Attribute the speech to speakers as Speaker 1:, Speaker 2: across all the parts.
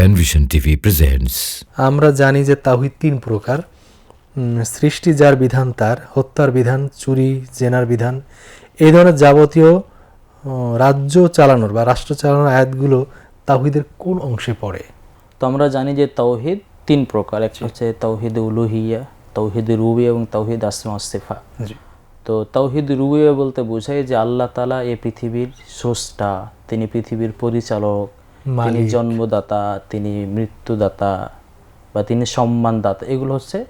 Speaker 1: Penvision TV presents
Speaker 2: আমরা জানি যে তাওহিদ তিন প্রকার। সৃষ্টি যার বিধান তার হত্যার বিধান চুরি জেনার বিধান। এই ধরনের যাবতীয় রাজ্য চালানোর বা রাষ্ট্র চালানোর আয়াতগুলো তাওহিদের কোন অংশে পড়ে?
Speaker 3: তো আমরা জানি যে তৌহিদ তিন প্রকার। একটা হচ্ছে তৌহিদ উলুহিয়া তৌহিদ রুবি এবং তৌহিদ আসমা সেফা।
Speaker 2: জি।
Speaker 3: তো তৌহিদ রুবিয়া বলতে বোঝায় যে আল্লাহ তালা এই পৃথিবীর স্রষ্টা তিনি পৃথিবীর পরিচালক। তিনি জন্মদাতা তিনি মৃত্যুদাতা বা তিনি সম্মানদাতা এগুলো হচ্ছে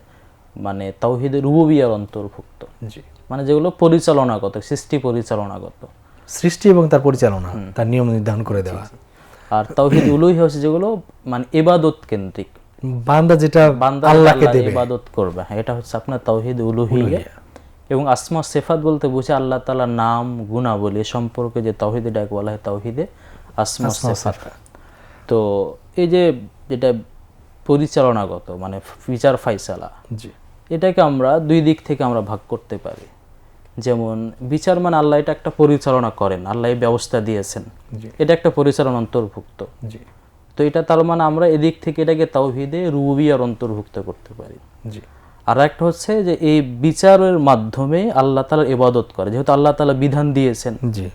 Speaker 3: মানে তৌহিদ রুবিয়ার অন্তর্ভুক্ত।
Speaker 2: জি।
Speaker 3: মানে যেগুলো পরিচালনাগত সৃষ্টি পরিচালনাগত।
Speaker 2: সৃষ্টি এবং তার পরিচালনা তার নিয়ম নির্ধারণ করে দেওয়া।
Speaker 3: আর তৌহিদ উলুহিয়া হচ্ছে যেগুলো মানে এবাদত কেন্দ্রিক।
Speaker 2: বান্দা যেটা
Speaker 3: বান্দা
Speaker 2: আল্লাহকে দেবে।
Speaker 3: ইবাদত করবে এটা হচ্ছে আপনার তাওহিদ উলুহিয়া। এবং আসমা সেফাত বলতে বুঝে আল্লাহ তাআলা নাম গুণাবলী সম্পর্কে যে তাওহিদে ডাক বলা হয় তাওহিদে তো এই যে যেটা পরিচালনাগত মানে ফিচার ফাইসালা
Speaker 2: জি।
Speaker 3: এটাকে আমরা দুই দিক থেকে আমরা ভাগ করতে পারি। যেমন বিচার মানে আল্লাহ এটা একটা পরিচালনা করেন আল্লাহ এই ব্যবস্থা দিয়েছেন। এটা একটা পরিচালনা অন্তর্ভুক্ত।
Speaker 2: জি।
Speaker 3: তো এটা তার মানে আমরা এদিক থেকে এটাকে তাওহিদে রুবিয়ার অন্তর্ভুক্ত করতে পারি।
Speaker 2: জি।
Speaker 3: আর একটা হচ্ছে যে এই বিচারের মাধ্যমে আল্লাহ তালার ইবাদত করে। যেহেতু আল্লাহ তালা বিধান দিয়েছেন।
Speaker 2: জি।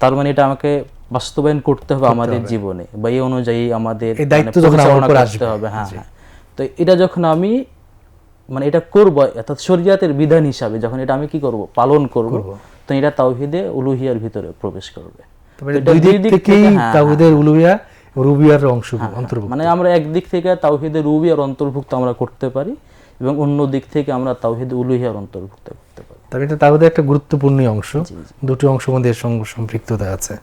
Speaker 3: তার মানে এটা আমাকে বাস্তবায়ন করতে হবে আমাদের জীবনে বা এই অনুযায়ী আমাদের
Speaker 2: দায়িত্ব যখন আসবে।
Speaker 3: হবে হ্যাঁ হ্যাঁ। তো এটা যখন আমি মানে এটা করব অর্থাৎ শরিয়াতের বিধান হিসাবে যখন এটা আমি কি করব পালন করব তো এটা তাওহিদে উলুহিয়ার ভিতরে প্রবেশ করবে।
Speaker 2: দুই দিক থেকেই
Speaker 3: হ্যাঁ,
Speaker 2: তাওহিদের উলুহিয়া রুবিয়ার অংশ অন্তর্ভুক্ত।
Speaker 3: মানে আমরা একদিক থেকে তাওহিদে রুবিয়ার অন্তর্ভুক্ত আমরা করতে পারি এবং অন্য দিক থেকে আমরা তাওহিদে উলুহিয়ার অন্তর্ভুক্ত করতে পারি।
Speaker 2: তবে এটা তাওহিদের একটা গুরুত্বপূর্ণ অংশ। দুটি অংশ মধ্যে সম্পৃক্ততা আছে।